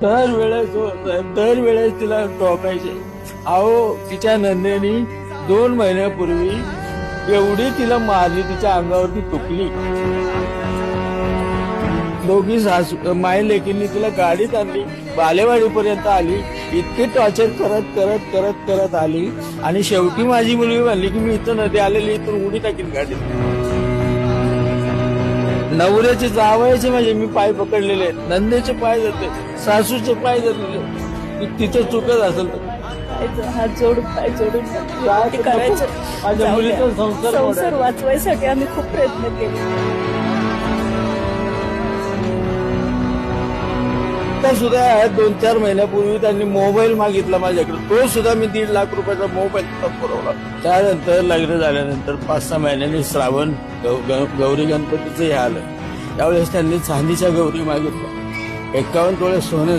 दर वेळेस हो, दर वेळेस तिला टोकायचे. अहो तिच्या नंदेनी दोन महिन्यापूर्वी एवढी तिला मारली तिच्या अंगावरती तुकली दोघी सासू माय लेकींनी तिला गाडीत आणली बालेवाडीपर्यंत आली इतकी टॉर्चर करत करत करत करत आली. आणि शेवटी माझी मुलगी म्हणली की मी इथं नदी आलेली इथून उडी टाकीन गाडीत. नवऱ्याचे जावायचे म्हणजे मी पाय पकडलेले. नंदेचे पाय जाते सासूचे पाय जाते की तिचं चुकत असेल तर हात जोडून पाय जोडून करायचं माझ्या मुलीचा. संसार. वाचवायसाठी आम्ही खूप प्रयत्न केले आता सुद्धा दोन चार महिन्यापूर्वी त्यांनी मोबाईल मागितला माझ्याकडे. तो सुद्धा मी दीड लाख रुपयाचा मोबाईल पुरवला. त्यानंतर लग्न झाल्यानंतर पाच सहा महिन्यांनी श्रावण गौरी गणपतीचं हे आलं. त्यावेळेस त्यांनी चांदीच्या गौरी मागितल्या. एकावन्न तोळे सोनं